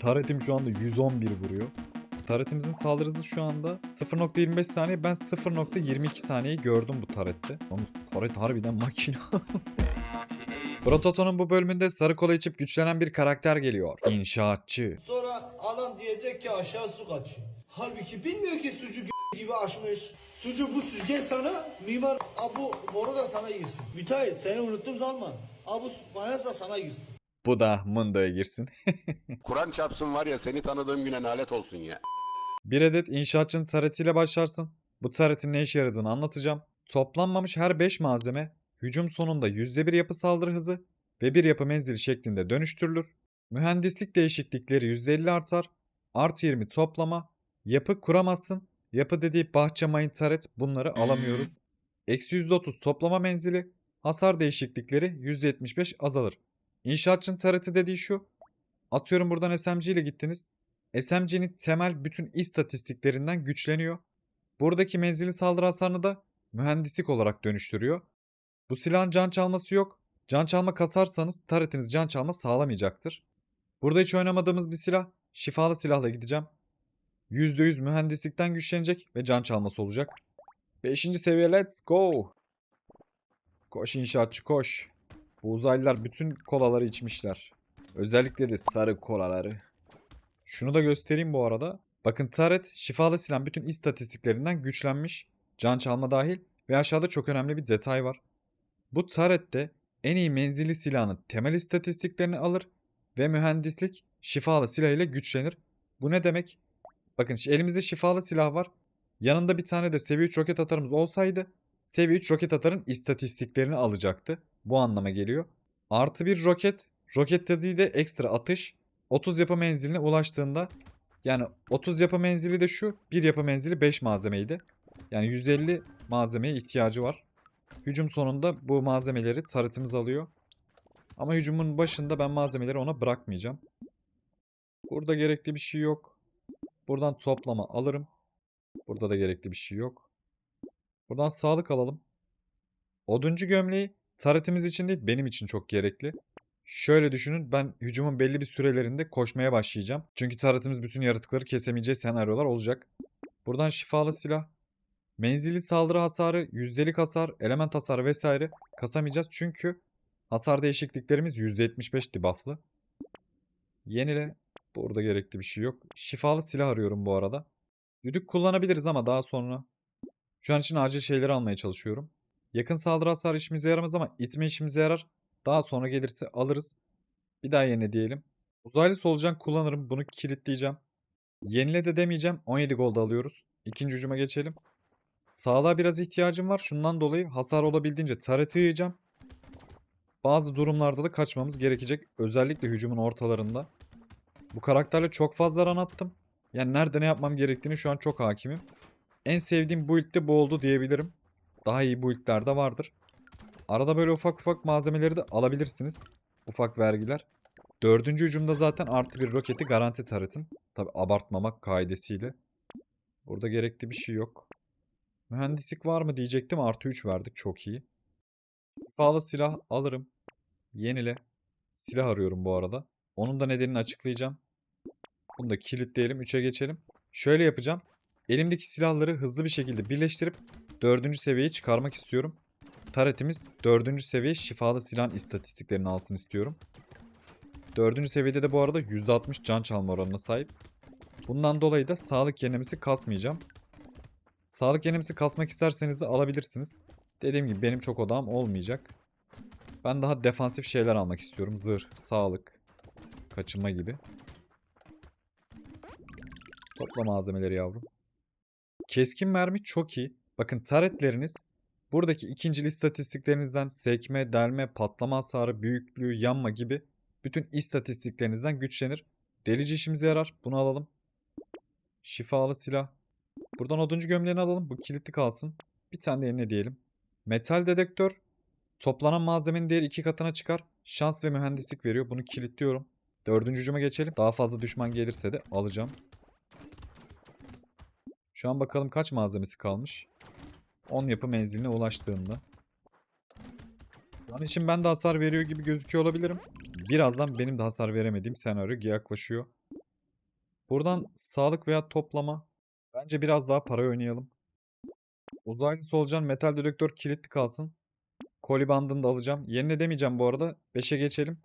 Taretim şu anda 111 vuruyor. Taretimizin saldırı hızı şu anda 0.25 saniye. Ben 0.22 saniyeyi gördüm bu tarette. Yalnız taret harbiden makine. Prototon'un bu bölümünde sarı kola içip güçlenen bir karakter geliyor. İnşaatçı. Sonra adam diyecek ki aşağı su kaçıyor. Halbuki bilmiyor ki sucu g- gibi açmış. Sucu bu süzgeç sana, mimar abu boru da sana girsin. Müteahhit seni unuttum zaman. Abu mayas da sana girsin. Bu da Mındı'ya girsin. Kur'an çarpsın var ya seni tanıdığım güne nalet olsun ya. Bir adet inşaatçının taretiyle başlarsın. Bu taretin ne işe yaradığını anlatacağım. Toplanmamış her 5 malzeme hücum sonunda %1 yapı saldırı hızı ve bir yapı menzili şeklinde dönüştürülür. Mühendislik değişiklikleri %50 artar. Artı 20 toplama. Yapı kuramazsın. Yapı dediği bahçe mayın taret bunları alamıyoruz. Eksi %30 toplama menzili. Hasar değişiklikleri %75 azalır. İnşaatçının tareti dediği şu. Atıyorum buradan SMG ile gittiniz. SMG'nin temel bütün istatistiklerinden güçleniyor. Buradaki menzili saldırı hasarını da mühendislik olarak dönüştürüyor. Bu silahın can çalması yok. Can çalma kasarsanız taretiniz can çalma sağlamayacaktır. Burada hiç oynamadığımız bir silah. Şifalı silahla gideceğim. %100 mühendislikten güçlenecek ve can çalması olacak. 5. seviye let's go. Koş inşaatçı koş. Bu uzaylılar bütün kolaları içmişler. Özellikle de sarı kolaları. Şunu da göstereyim bu arada. Bakın Taret şifalı silah bütün istatistiklerinden güçlenmiş. Can çalma dahil ve aşağıda çok önemli bir detay var. Bu Taret'te en iyi menzilli silahın temel istatistiklerini alır ve mühendislik şifalı silah ile güçlenir. Bu ne demek? Bakın elimizde şifalı silah var. Yanında bir tane de seviye 3 roket atarımız olsaydı seviye 3 roket atarın istatistiklerini alacaktı. Bu anlama geliyor. Artı bir roket. Roket dediği de ekstra atış. 30 yapı menziline ulaştığında yani 30 yapı menzili de şu. Bir yapı menzili 5 malzemeydi. Yani 150 malzemeye ihtiyacı var. Hücum sonunda bu malzemeleri taretimiz alıyor. Ama hücumun başında ben malzemeleri ona bırakmayacağım. Burada gerekli bir şey yok. Buradan toplama alırım. Burada da gerekli bir şey yok. Buradan sağlık alalım. Oduncu gömleği taretimiz için değil benim için çok gerekli. Şöyle düşünün ben hücumun belli bir sürelerinde koşmaya başlayacağım. Çünkü taretimiz bütün yaratıkları kesemeyeceği senaryolar olacak. Buradan şifalı silah. Menzili saldırı hasarı, yüzdelik hasar, element hasarı vesaire kasamayacağız. Çünkü hasar değişikliklerimiz %75 debufflı. Yenile. Burada gerekli bir şey yok. Şifalı silah arıyorum bu arada. Düdük kullanabiliriz ama daha sonra. Şu an için acil şeyleri almaya çalışıyorum. Yakın saldırı hasarı işimize yaramaz ama itme işimize yarar. Daha sonra gelirse alırız. Bir daha yeni diyelim. Uzaylı solucan kullanırım. Bunu kilitleyeceğim. Yenile de demeyeceğim. 17 gold alıyoruz. İkinci hücuma geçelim. Sağlığa biraz ihtiyacım var. Şundan dolayı hasar olabildiğince tareti yiyeceğim. Bazı durumlarda da kaçmamız gerekecek. Özellikle hücumun ortalarında. Bu karakterle çok fazla run attım. Yani nerede ne yapmam gerektiğini şu an çok hakimim. En sevdiğim build de bu oldu diyebilirim. Daha iyi build'ler de vardır. Arada böyle ufak ufak malzemeleri de alabilirsiniz. Ufak vergiler. Dördüncü hücumda zaten artı bir roketi garanti taretim. Tabi abartmamak kaidesiyle. Burada gerekli bir şey yok. Mühendislik var mı diyecektim. Artı 3 verdik. Çok iyi. Şifalı silah alırım. Yenile. Silah arıyorum bu arada. Onun da nedenini açıklayacağım. Bunu da kilitleyelim. 3'e geçelim. Şöyle yapacağım. Elimdeki silahları hızlı bir şekilde birleştirip dördüncü seviyeye çıkarmak istiyorum. Taretimiz dördüncü seviye şifalı silahın istatistiklerini alsın istiyorum. Dördüncü seviyede de bu arada %60 can çalma oranına sahip. Bundan dolayı da sağlık yenilemesi kasmayacağım. Sağlık yenilemesi kasmak isterseniz de alabilirsiniz. Dediğim gibi benim çok odağım olmayacak. Ben daha defansif şeyler almak istiyorum. Zırh, sağlık, kaçınma gibi. Topla malzemeleri yavrum. Keskin mermi çok iyi. Bakın taretleriniz buradaki ikincil istatistiklerinizden sekme, delme, patlama hasarı, büyüklüğü, yanma gibi bütün istatistiklerinizden güçlenir. Delici işimize yarar. Bunu alalım. Şifalı silah. Buradan oduncu gömleğini alalım. Bu kilitli kalsın. Bir tane de yerine diyelim. Metal dedektör. Toplanan malzemenin değeri iki katına çıkar. Şans ve mühendislik veriyor. Bunu kilitliyorum. Dördüncü hücuma geçelim. Daha fazla düşman gelirse de alacağım. Şu an bakalım kaç malzemesi kalmış. 10 yapı menziline ulaştığında. Şu an için ben de hasar veriyor gibi gözüküyor olabilirim. Birazdan benim de hasar veremediğim senaryo yaklaşıyor. Buradan sağlık veya toplama. Bence biraz daha para oynayalım. Uzaylı solucan metal dedektör kilitli kalsın. Koli bandını da alacağım. Yerine demeyeceğim bu arada. 5'e geçelim.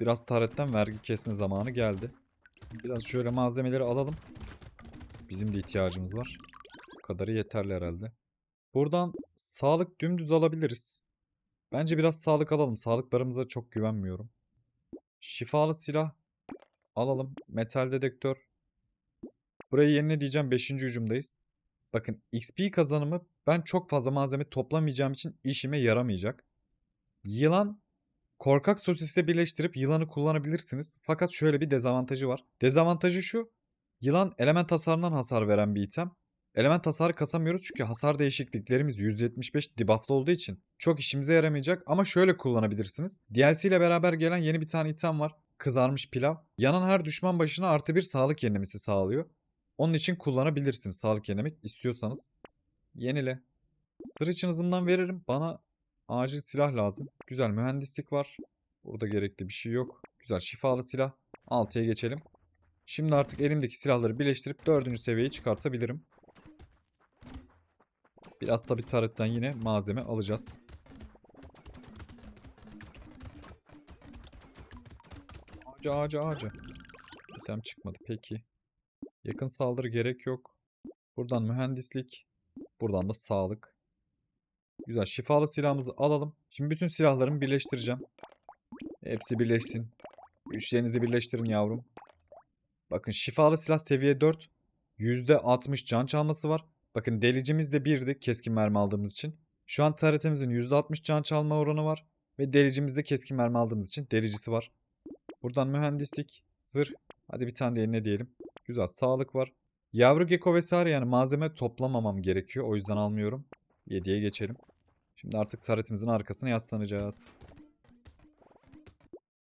Biraz taretten vergi kesme zamanı geldi. Biraz şöyle malzemeleri alalım. Bizim de ihtiyacımız var. Kadarı yeterli herhalde. Buradan sağlık dümdüz alabiliriz. Bence biraz sağlık alalım. Sağlık barımıza çok güvenmiyorum. Şifalı silah alalım. Metal dedektör. Burayı yerine diyeceğim 5. hücumdayız. Bakın XP kazanımı ben çok fazla malzeme toplamayacağım için işime yaramayacak. Yılan korkak sosisle birleştirip yılanı kullanabilirsiniz. Fakat şöyle bir dezavantajı var. Dezavantajı şu. Yılan element hasarından hasar veren bir item. Element hasarı kasamıyoruz çünkü hasar değişikliklerimiz %75 debufflı olduğu için çok işimize yaramayacak ama şöyle kullanabilirsiniz. DLC ile beraber gelen yeni bir tane item var. Kızarmış pilav. Yanan her düşman başına artı bir sağlık yenilemesi sağlıyor. Onun için kullanabilirsiniz sağlık yenilemek istiyorsanız. Yenile. Sır için hızımdan veririm. Bana acil silah lazım. Güzel mühendislik var. Burada gerekli bir şey yok. Güzel şifalı silah. 6'ya geçelim. Şimdi artık elimdeki silahları birleştirip 4. seviyeyi çıkartabilirim. Biraz tabi taretten yine malzeme alacağız. Ağaca ağaca ağaca. İtem çıkmadı peki. Yakın saldırı gerek yok. Buradan mühendislik. Buradan da sağlık. Güzel şifalı silahımızı alalım. Şimdi bütün silahlarımı birleştireceğim. Hepsi birleşsin. Güçlerinizi birleştirin yavrum. Bakın şifalı silah seviye 4. %60 can çalması var. Bakın delicimiz de 1'di keskin mermi aldığımız için. Şu an taretimizin %60 can çalma oranı var. Ve delicimizde keskin mermi aldığımız için delicisi var. Buradan mühendislik, zırh. Hadi bir tane de eline diyelim. Güzel sağlık var. Yavru gecko vesaire yani malzeme toplamamam gerekiyor. O yüzden almıyorum. 7'ye geçelim. Şimdi artık taretimizin arkasına yaslanacağız.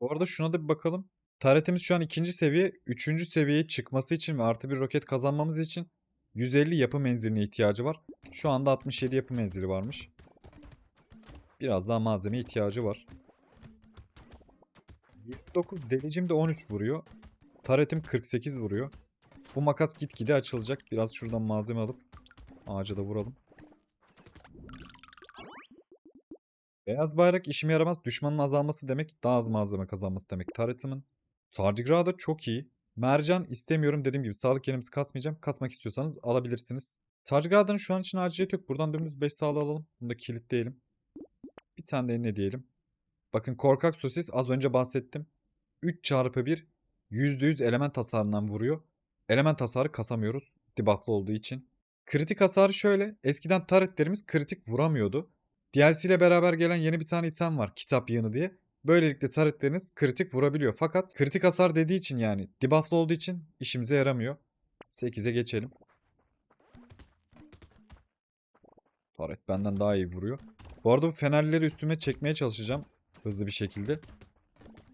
Bu arada şuna da bir bakalım. Taretimiz şu an ikinci seviye. Üçüncü seviyeye çıkması için ve artı bir roket kazanmamız için 150 yapı menziline ihtiyacı var. Şu anda 67 yapı menzili varmış. Biraz daha malzeme ihtiyacı var. 29 delicim de 13 vuruyor. Taretim 48 vuruyor. Bu makas gitgide açılacak. Biraz şuradan malzeme alıp ağaca da vuralım. Beyaz bayrak işime yaramaz. Düşmanın azalması demek daha az malzeme kazanması demek. Taretimin. Tardigrada çok iyi. Mercan istemiyorum dediğim gibi sağlık yerimizi kasmayacağım. Kasmak istiyorsanız alabilirsiniz. Tardigrada'nın şu an için aciliyet yok. Buradan dümdüz 5 sağlığı alalım. Bunu da kilitleyelim. Bir tane de eline diyelim. Bakın korkak sosis az önce bahsettim. 3 çarpı 1 %100 element hasarından vuruyor. Element hasarı kasamıyoruz. Debufflı olduğu için. Kritik hasarı şöyle. Eskiden taretlerimiz kritik vuramıyordu. DLC ile beraber gelen yeni bir tane item var. Kitap yığını diye. Böylelikle taretleriniz kritik vurabiliyor. Fakat kritik hasar dediği için yani debufflı olduğu için işimize yaramıyor. 8'e geçelim. Taret benden daha iyi vuruyor. Bu arada bu fenerleri üstüme çekmeye çalışacağım. Hızlı bir şekilde.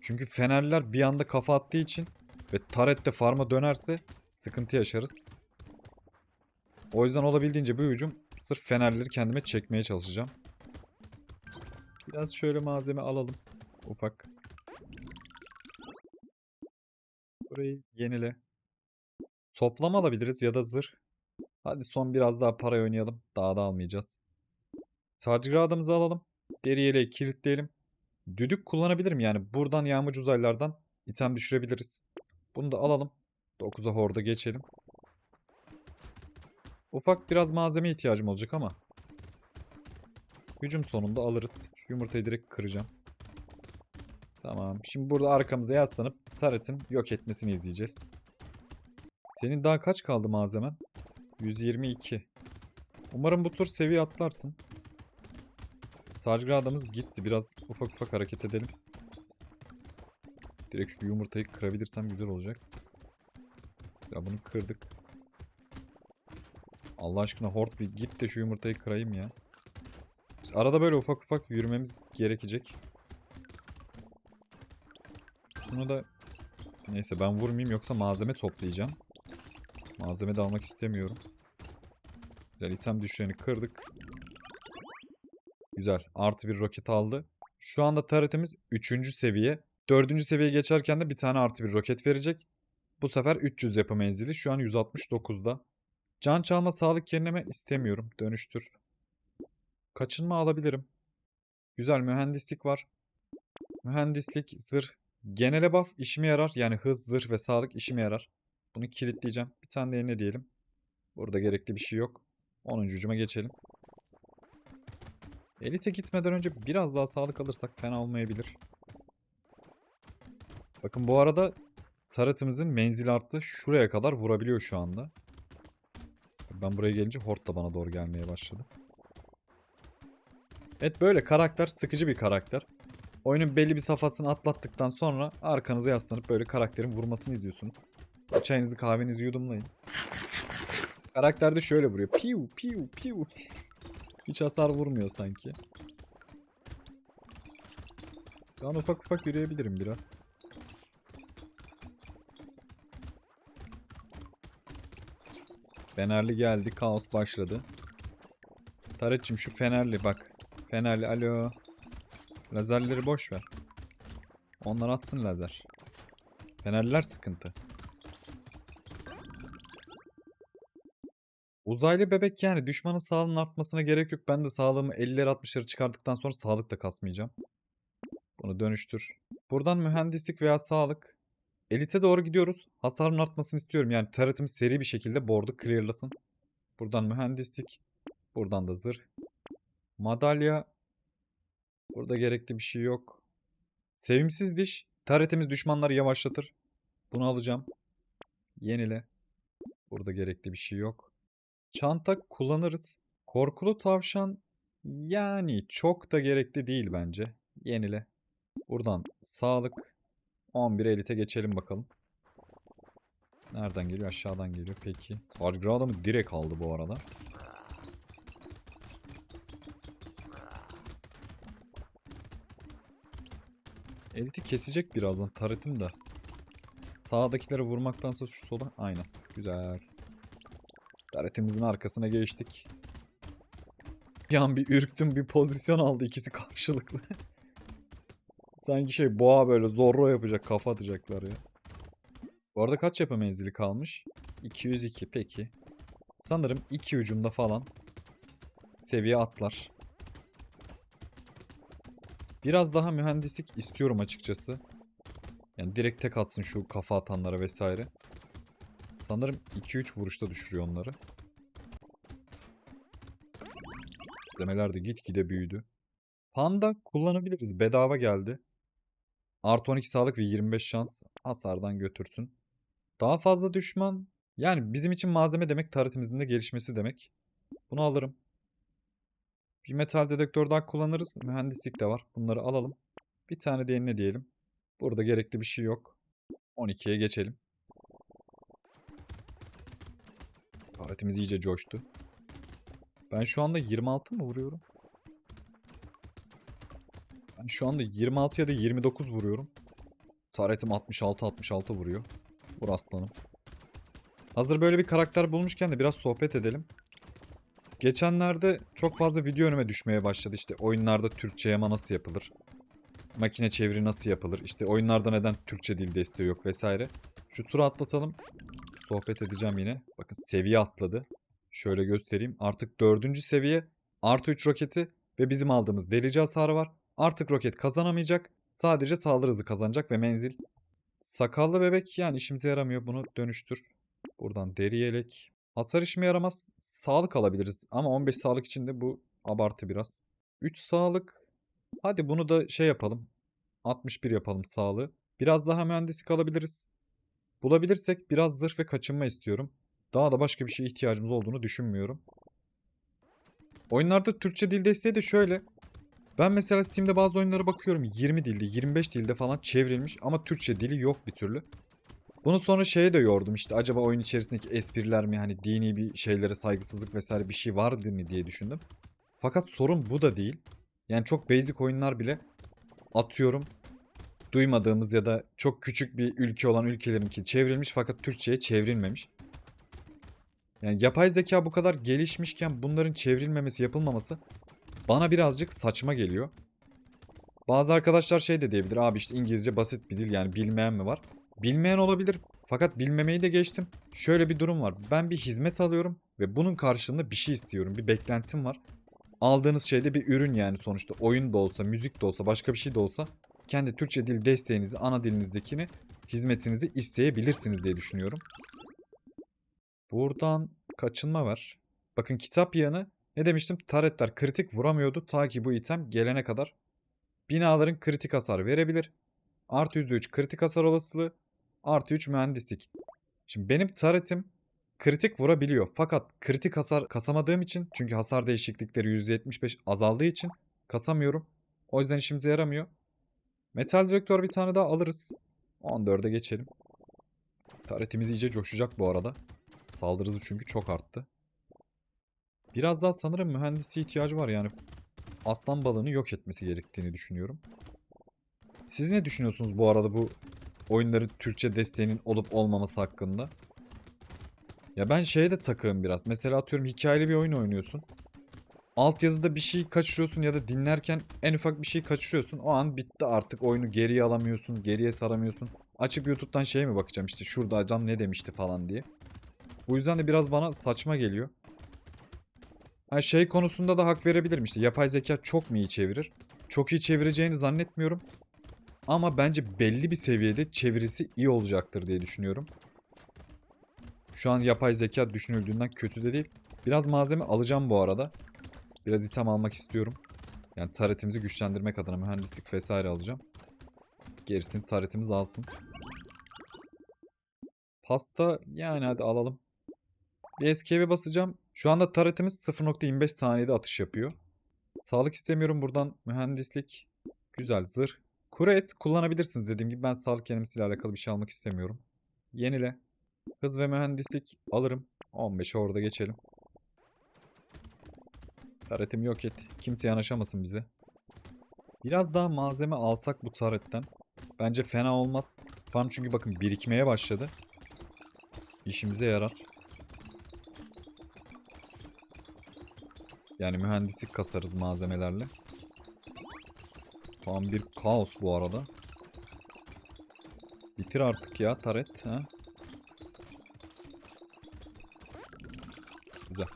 Çünkü fenerler bir anda kafa attığı için ve taret de farma dönerse sıkıntı yaşarız. O yüzden olabildiğince bu hücum sırf fenerleri kendime çekmeye çalışacağım. Biraz şöyle malzeme alalım. Ufak. Burayı yenile. Toplam alabiliriz ya da zırh. Hadi son biraz daha para oynayalım. Daha da almayacağız. Sarcıgradımızı alalım. Deri yeleği kilitleyelim. Düdük kullanabilirim yani. Buradan yağmacı uzaylardan item düşürebiliriz. Bunu da alalım. 9'a horda geçelim. Ufak biraz malzeme ihtiyacım olacak ama. Hücum sonunda alırız. Yumurtayı direkt kıracağım. Tamam. Şimdi burada arkamıza yaslanıp taretin yok etmesini izleyeceğiz. Senin daha kaç kaldı malzemen? 122. Umarım bu tur seviye atlarsın. Sargradamız gitti. Biraz ufak ufak hareket edelim. Direkt şu yumurtayı kırabilirsem güzel olacak. Ya bunu kırdık. Allah aşkına Hort bir git de şu yumurtayı kırayım ya. Arada böyle ufak ufak yürümemiz gerekecek. Şunu da neyse ben vurmayayım yoksa malzeme toplayacağım. Malzeme de almak istemiyorum. Güzel item düşlerini kırdık. Güzel. Artı bir roket aldı. Şu anda taretimiz 3. seviye. 4. seviyeye geçerken de bir tane artı bir roket verecek. Bu sefer 300 yapı menzili. Şu an 169'da. Can çalma sağlık yenileme istemiyorum. Dönüştür. Kaçınma alabilirim. Güzel mühendislik var. Mühendislik, zırh. Genele buff işime yarar. Yani hız, zırh ve sağlık işime yarar. Bunu kilitleyeceğim. Bir tane de yerine diyelim. Burada gerekli bir şey yok. 10. ucuma geçelim. Elite gitmeden önce biraz daha sağlık alırsak fena olmayabilir. Bakın bu arada taratımızın menzili arttı. Şuraya kadar vurabiliyor şu anda. Ben buraya gelince Hort da bana doğru gelmeye başladı. Evet böyle karakter sıkıcı bir karakter. Oyunun belli bir safhasını atlattıktan sonra arkanıza yaslanıp böyle karakterin vurmasını izliyorsunuz. Çayınızı kahvenizi yudumlayın. Karakter de şöyle vuruyor. Piu piu piu. Hiç hasar vurmuyor sanki. Ben ufak ufak yürüyebilirim biraz. Fenerli geldi. Kaos başladı. Taretçim şu fenerli bak. Fenerli alo. Lazerleri boş ver. Onlar atsın lazer. Fenerliler sıkıntı. Uzaylı bebek yani düşmanın sağlığının artmasına gerek yok. Ben de sağlığımı 50'lere 60'lara çıkardıktan sonra sağlık da kasmayacağım. Bunu dönüştür. Buradan mühendislik veya sağlık. Elite doğru gidiyoruz. Hasarın artmasını istiyorum. Yani taretimiz seri bir şekilde board'u clearlasın. Buradan mühendislik. Buradan da zırh. Madalya. Burada gerekli bir şey yok. Sevimsiz diş. Taretimiz düşmanları yavaşlatır. Bunu alacağım. Yenile. Burada gerekli bir şey yok. Çanta kullanırız. Korkulu tavşan yani çok da gerekli değil bence. Yenile. Buradan sağlık. 11 elite geçelim bakalım. Nereden geliyor? Aşağıdan geliyor. Peki. Argra adamı direkt aldı bu arada. Eliti kesecek birazdan taretim de. Sağdakilere vurmaktansa şu sola. Aynen. Güzel. Taretimizin arkasına geçtik. Bir an bir ürktüm bir pozisyon aldı ikisi karşılıklı. Sanki şey boğa böyle zorro yapacak kafa atacaklar ya. Bu arada kaç yapı menzili kalmış? 202 peki. Sanırım iki ucumda falan seviye atlar. Biraz daha mühendislik istiyorum açıkçası. Yani direkt tek atsın şu kafa atanlara vesaire. Sanırım 2-3 vuruşta düşürüyor onları. Demeler de gitgide büyüdü. Panda kullanabiliriz. Bedava geldi. Artı 12 sağlık ve 25 şans hasardan götürsün. Daha fazla düşman. Yani bizim için malzeme demek taritimizin de gelişmesi demek. Bunu alırım. Bir metal dedektör daha kullanırız. Mühendislik de var. Bunları alalım. Bir tane de ne diyelim. Burada gerekli bir şey yok. 12'ye geçelim. Taretimiz iyice coştu. Ben şu anda 26 mı vuruyorum? Ben şu anda 26 ya da 29 vuruyorum. Taretim 66-66 vuruyor. Vur aslanım. Hazır böyle bir karakter bulmuşken de biraz sohbet edelim. Geçenlerde çok fazla video önüme düşmeye başladı. İşte oyunlarda Türkçe yama nasıl yapılır? Makine çeviri nasıl yapılır? İşte oyunlarda neden Türkçe dil desteği yok vesaire. Şu turu atlatalım. Sohbet edeceğim yine. Bakın seviye atladı. Şöyle göstereyim. Artık dördüncü seviye. Artı 3 roketi ve bizim aldığımız delici hasarı var. Artık roket kazanamayacak. Sadece saldırı hızı kazanacak ve menzil. Sakallı bebek yani işimize yaramıyor. Bunu dönüştür. Buradan deri yelek. Hasar işime yaramaz. Sağlık alabiliriz. Ama 15 sağlık için de bu abartı biraz. 3 sağlık. Hadi bunu da şey yapalım. 61 yapalım sağlığı. Biraz daha mühendislik alabiliriz. Bulabilirsek biraz zırh ve kaçınma istiyorum. Daha da başka bir şeye ihtiyacımız olduğunu düşünmüyorum. Oyunlarda Türkçe dil desteği de şöyle. Ben mesela Steam'de bazı oyunlara bakıyorum 20 dilde 25 dilde falan çevrilmiş ama Türkçe dili yok bir türlü. Bunu sonra şeye de yordum işte acaba oyun içerisindeki espriler mi hani dini bir şeylere saygısızlık vesaire bir şey vardı mı diye düşündüm. Fakat sorun bu da değil. Yani çok basic oyunlar bile atıyorum duymadığımız ya da çok küçük bir ülke olan ülkelerinki çevrilmiş fakat Türkçe'ye çevrilmemiş. Yani yapay zeka bu kadar gelişmişken bunların çevrilmemesi, yapılmaması bana birazcık saçma geliyor. Bazı arkadaşlar şey de diyebilir. Abi işte İngilizce basit bir dil yani bilmeyen mi var? Bilmeyen olabilir. Fakat bilmemeyi de geçtim. Şöyle bir durum var. Ben bir hizmet alıyorum ve bunun karşılığında bir şey istiyorum. Bir beklentim var. Aldığınız şey de bir ürün yani sonuçta. Oyun da olsa, müzik de olsa, başka bir şey de olsa kendi Türkçe dil desteğinizi, ana dilinizdekini, hizmetinizi isteyebilirsiniz diye düşünüyorum. Buradan kaçınma var. Bakın kitap yanı ne demiştim? Taretler kritik vuramıyordu ta ki bu item gelene kadar. Binaların kritik hasar verebilir. Artı %3 kritik hasar olasılığı. Artı 3 mühendislik. Şimdi benim taretim kritik vurabiliyor. Fakat kritik hasar kasamadığım için çünkü hasar değişiklikleri %75 azaldığı için kasamıyorum. O yüzden işimize yaramıyor. Metal direktör bir tane daha alırız. 14'e geçelim. Taretimiz iyice coşacak bu arada. Saldırı hızı çünkü çok arttı. Biraz daha sanırım mühendisi ihtiyacı var yani. Aslan balığını yok etmesi gerektiğini düşünüyorum. Siz ne düşünüyorsunuz bu arada bu oyunların Türkçe desteğinin olup olmaması hakkında? Ya ben şeye de takığım biraz. Mesela atıyorum hikayeli bir oyun oynuyorsun. Altyazıda bir şey kaçırıyorsun ya da dinlerken en ufak bir şey kaçırıyorsun. O an bitti artık oyunu geriye alamıyorsun, geriye saramıyorsun. Açıp YouTube'dan şeye mi bakacağım işte şurada adam ne demişti falan diye. Bu yüzden de biraz bana saçma geliyor. Ha şey konusunda da hak verebilirim işte. Yapay zeka çok mu iyi çevirir? Çok iyi çevireceğini zannetmiyorum. Ama bence belli bir seviyede çevirisi iyi olacaktır diye düşünüyorum. Şu an yapay zeka düşünüldüğünden kötü de değil. Biraz malzeme alacağım bu arada. Biraz item almak istiyorum. Yani taretimizi güçlendirmek adına mühendislik vesaire alacağım. Gerisini taretimiz alsın. Pasta yani hadi alalım. Bir escape'e basacağım. Şu anda taretimiz 0.25 saniyede atış yapıyor. Sağlık istemiyorum buradan. Mühendislik. Güzel zırh. Kuru et kullanabilirsiniz dediğim gibi. Ben sağlık yenilmesiyle alakalı bir şey almak istemiyorum. Yenile. Hız ve mühendislik alırım. 15'e orada geçelim. Taretimi yok et. Kimse yanaşamasın bize. Biraz daha malzeme alsak bu taretten. Bence fena olmaz. Farm çünkü bakın birikmeye başladı. İşimize yarar. Yani mühendislik kasarız malzemelerle. Tam bir kaos bu arada. Bitir artık ya taret. Ha? Güzel.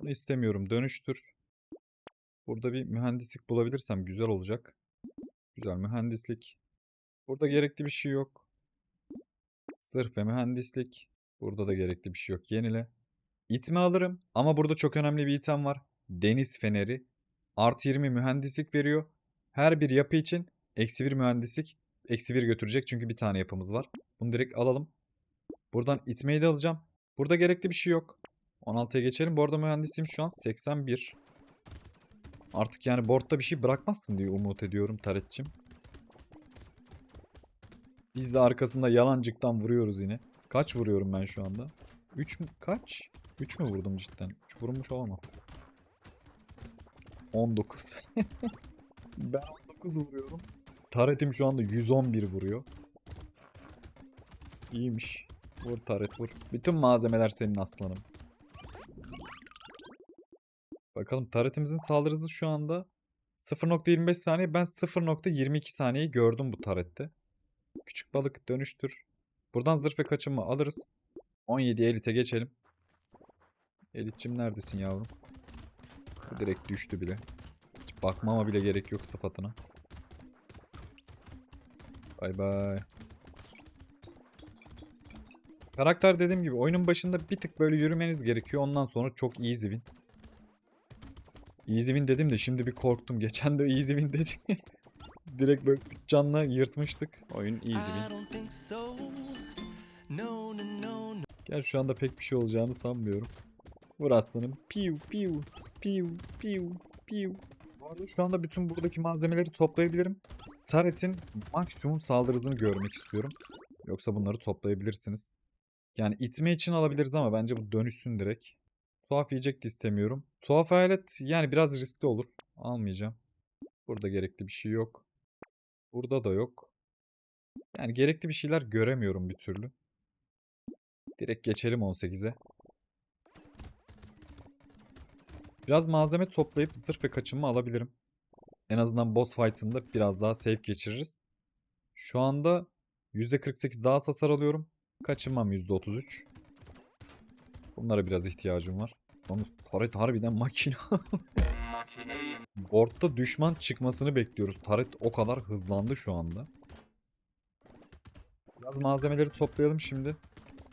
Bunu istemiyorum. Dönüştür. Burada bir mühendislik bulabilirsem güzel olacak. Güzel mühendislik. Burada gerekli bir şey yok. Sırf ve mühendislik. Burada da gerekli bir şey yok. Yenile. İtme alırım ama burada çok önemli bir item var. Deniz feneri. Artı 20 mühendislik veriyor. Her bir yapı için eksi 1 mühendislik eksi 1 götürecek çünkü bir tane yapımız var. Bunu direkt alalım. Buradan itmeyi de alacağım. Burada gerekli bir şey yok. 16'ya geçelim. Bu arada mühendisliğim şu an 81. Artık yani boardda bir şey bırakmazsın diye umut ediyorum Taretçim. Biz de arkasında yalancıktan vuruyoruz yine. Kaç vuruyorum ben şu anda? 3 mü? Kaç? 3 mü vurdum cidden? 3 vurmuş olamam. 19. ben 19 vuruyorum. Taretim şu anda 111 vuruyor. İyiymiş. Vur taret vur. Bütün malzemeler senin aslanım. Bakalım taretimizin saldırı hızı şu anda 0.25 saniye. Ben 0.22 saniyeyi gördüm bu tarette. Küçük balık dönüştür. Buradan zırh ve kaçınma alırız. 17 elite geçelim. Elitçim neredesin yavrum? Bu direkt düştü bile. Hiç bakmama bile gerek yok sıfatına. Bay bay. Karakter dediğim gibi oyunun başında bir tık böyle yürümeniz gerekiyor. Ondan sonra çok easy win. Easy win dedim de şimdi bir korktum. Geçen de easy win dedim. Direkt böyle canla yırtmıştık. Oyun easy win. I don't think so. No, no, no, no. Gel şu anda pek bir şey olacağını sanmıyorum. Vur aslanım. Piu piu piu piu piu. Bu arada şu anda bütün buradaki malzemeleri toplayabilirim. Taret'in maksimum saldırı hızını görmek istiyorum. Yoksa bunları toplayabilirsiniz. Yani itme için alabiliriz ama bence bu dönüşsün direkt. Tuhaf yiyecek de istemiyorum. Tuhaf hayalet yani biraz riskli olur. Almayacağım. Burada gerekli bir şey yok. Burada da yok. Yani gerekli bir şeyler göremiyorum bir türlü. Direkt geçelim 18'e. Biraz malzeme toplayıp zırh ve kaçınma alabilirim. En azından boss fight'ında biraz daha safe geçiririz. Şu anda %48 daha hasar alıyorum. Kaçınmam %33. Bunlara biraz ihtiyacım var. Yalnız taret harbiden makine. Board'da düşman çıkmasını bekliyoruz. Taret o kadar hızlandı şu anda. Biraz malzemeleri toplayalım şimdi.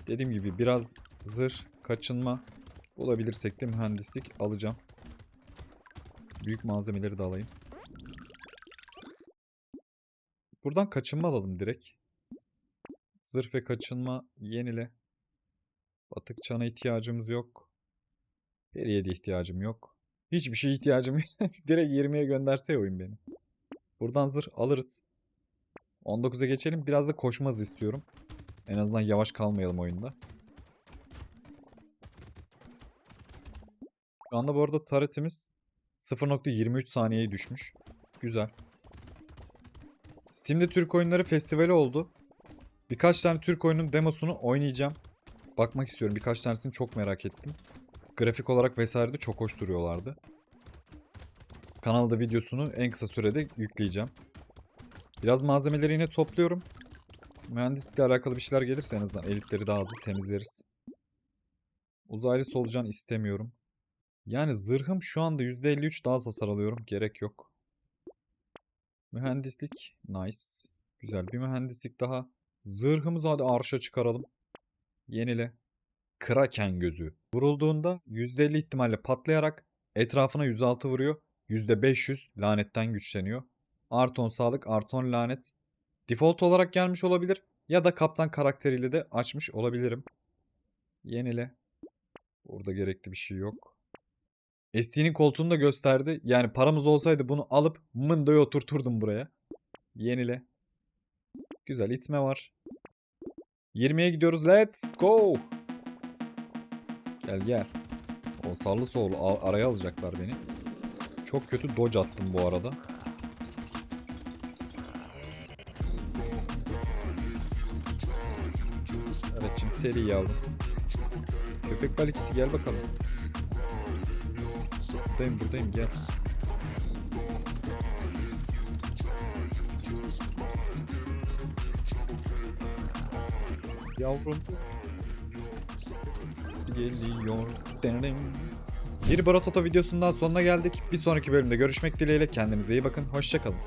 Dediğim gibi biraz zırh, kaçınma bulabilirsek de mühendislik alacağım. Büyük malzemeleri de alayım. Buradan kaçınma alalım direkt. Zırh ve kaçınma yenile. Batık çana ihtiyacımız yok. Periye de ihtiyacım yok. Hiçbir şeye ihtiyacım yok. direkt 20'ye gönderse oyun beni. Buradan zırh alırız. 19'a geçelim. Biraz da koşma hızı istiyorum. En azından yavaş kalmayalım oyunda. Şu anda bu arada taretimiz 0.23 saniyeye düşmüş. Güzel. Steam'de Türk oyunları festivali oldu. Birkaç tane Türk oyunun demosunu oynayacağım. Bakmak istiyorum. Birkaç tanesini çok merak ettim. Grafik olarak vesaire de çok hoş duruyorlardı. Kanalda videosunu en kısa sürede yükleyeceğim. Biraz malzemeleri yine topluyorum. Mühendislikle alakalı bir şeyler gelirse en azından elitleri daha hızlı temizleriz. Uzaylı solucan istemiyorum. Yani zırhım şu anda %53 daha hasar alıyorum. Gerek yok. Mühendislik. Nice. Güzel bir mühendislik daha. Zırhımızı hadi arşa çıkaralım. Yenile. Kraken gözü. Vurulduğunda %50 ihtimalle patlayarak etrafına 106 vuruyor. %500 lanetten güçleniyor. Arton sağlık, Arton lanet. Default olarak gelmiş olabilir. Ya da kaptan karakteriyle de açmış olabilirim. Yenile. Burada gerekli bir şey yok. ST'nin koltuğunu da gösterdi. Yani paramız olsaydı bunu alıp Mındo'ya oturturdum buraya. Yenile. Güzel itme var. 20'ye gidiyoruz. Let's go. Gel gel. O sarlı soğulu araya alacaklar beni. Çok kötü dodge attım bu arada. Evet şimdi seri yavrum. Köpek balıkçısı gel bakalım. Buradayım buradayım gel. Yavrum. Geliyor? Denedim. Bir Baratoto videosundan sonuna geldik. Bir sonraki bölümde görüşmek dileğiyle kendinize iyi bakın. Hoşçakalın.